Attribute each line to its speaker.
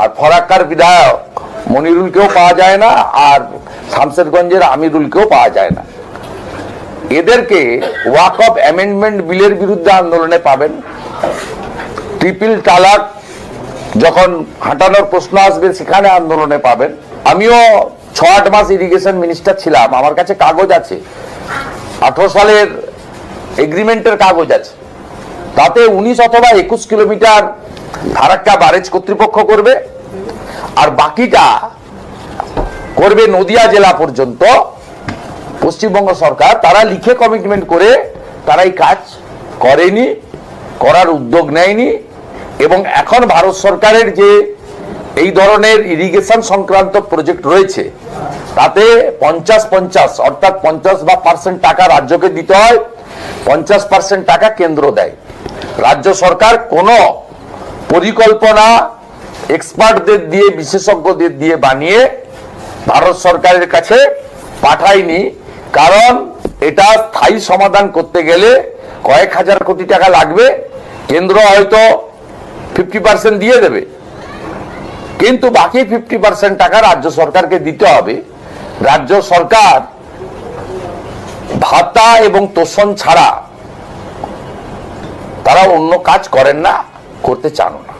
Speaker 1: আর ফরাক্কার বিধায়ক মনিরুলকেও পাওয়া যায় না, আর শামশেরগঞ্জের আমিরুলকেও পাওয়া যায় না। এদেরকে ওয়াক অফ অ্যামেন্ডমেন্ট বিলের বিরুদ্ধে আন্দোলনে পাবেন। ট্রিপল তালাক যখন হাঁটানোর প্রশ্ন আসবে, সেখানে আন্দোলনে পাবেন। আমিও ছ আট মাস ইরিগেশন মিনিস্টার ছিলাম, আমার কাছে কাগজ আছে। আঠারো সালের এগ্রিমেন্টের কাগজ আছে। তাতে উনিশ অথবা একুশ কিলোমিটার ফারাক্কা ব্যারেজ কর্তৃপক্ষ করবে, আর বাকিটা করবে নদিয়া জেলা পর্যন্ত। পশ্চিমবঙ্গ সরকার, তারা লিখে কমিটমেন্ট করে, তারা এই কাজ করেনি, করার উদ্যোগ নেয়নি, এবং এখন ভারত সরকারের যে এই ধরনের ইরিগেশন সংক্রান্ত প্রজেক্ট রয়েছে, তাতে পঞ্চাশ পঞ্চাশ, অর্থাৎ পঞ্চাশ বা পার্সেন্ট টাকা রাজ্যকে দিতে হয়, পঞ্চাশ পার্সেন্ট টাকা কেন্দ্র দেয়। রাজ্য সরকার কোনো পরিকল্পনা এক্সপার্টদের দিয়ে, বিশেষজ্ঞদের দিয়ে বানিয়ে ভারত সরকারের কাছে পাঠায়নি কারণ এটা স্থায়ী সমাধান করতে গেলে কয়েক হাজার কোটি টাকা লাগবে। কেন্দ্র হয়তো ফিফটি পার্সেন্ট দিয়ে দেবে। কিন্তু বাকি ফিফটি পার্সেন্ট টাকা রাজ্য সরকারকে দিতে হবে। রাজ্য সরকার ভাতা এবং তোষণ ছাড়া তারা অন্য কাজ করেন না। করতে চান না।